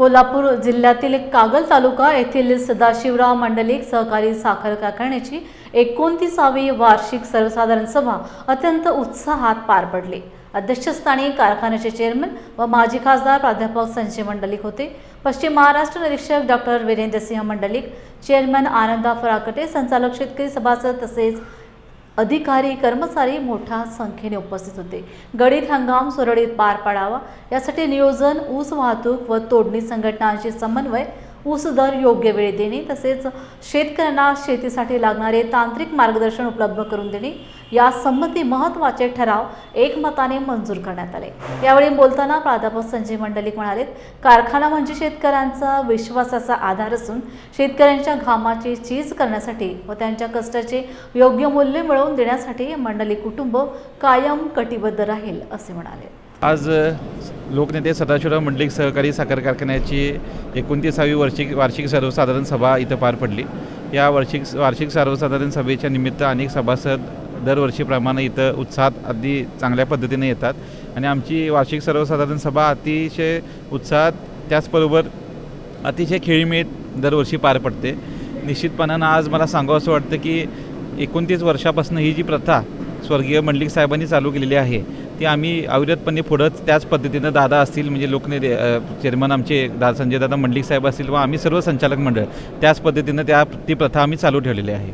कोल्हापूर जिल्ह्यातील कागल तालुका येथील सदाशिवराव मंडलिक सहकारी साखर कारखान्याची एकोणतीसावी वार्षिक सर्वसाधारण सभा अत्यंत उत्साहात पार पडली. अध्यक्षस्थानी कारखान्याचे चेअरमन व माजी खासदार प्राध्यापक संजय मंडलिक होते. पश्चिम महाराष्ट्र निरीक्षक डॉक्टर वीरेंद्रसिंह मंडलिक चेअरमन आनंदा फराकटे संचालक शेतकरी सभासद तसेच अधिकारी कर्मचारी मोठ्या संख्येने उपस्थित होते. गडीत हंगाम सुरळीत पार पाडावा यासाठी नियोजन ऊस वाहतूक व तोडणी संघटनांचे समन्वय ऊस दर योग्य वेळी देणे तसेच शेतकऱ्यांना शेतीसाठी लागणारे तांत्रिक मार्गदर्शन उपलब्ध करून देणे यासंबंधी महत्त्वाचे ठराव एकमताने मंजूर करण्यात आले. यावेळी बोलताना प्राध्यापक संजय मंडलिक म्हणाले कारखाना म्हणजे शेतकऱ्यांचा विश्वासाचा आधार असून शेतकऱ्यांच्या घामाची चीज करण्यासाठी व त्यांच्या कष्टाचे योग्य मूल्य मिळवून देण्यासाठी मंडलिक कुटुंब कायम कटिबद्ध राहील असे म्हणाले. आज लोकनेते सदाशिवराव मंडलिक सहकारी साखर कारखान्याची एकोणतीसावी वार्षिक वार्षिक सर्वसाधारण सभा इथं पार पडली. या वार्षिक वार्षिक सर्वसाधारण सभेच्या निमित्त अनेक सभासद दरवर्षीप्रमाणे इथं उत्साहात अगदी चांगल्या पद्धतीने येतात. आणि आमची वार्षिक सर्वसाधारण सभा अतिशय उत्साहात त्याचबरोबर अतिशय खेळीमेळ दरवर्षी पार पडते. निश्चितपणानं आज मला सांगावं असं वाटतं की एकोणतीस वर्षापासून ही जी प्रथा स्वर्गीय मंडलिक साहेबांनी चालू केलेली आहे ती आम्ही अविरतपणे पुढं त्याच पद्धतीनं दादा असतील म्हणजे लोकनेते चेअरमन आमचे दा संजय दादा मंडलिक साहेब असतील व आम्ही सर्व संचालक मंडळ त्याच पद्धतीनं त्या ती प्रथा आम्ही चालू ठेवलेली आहे.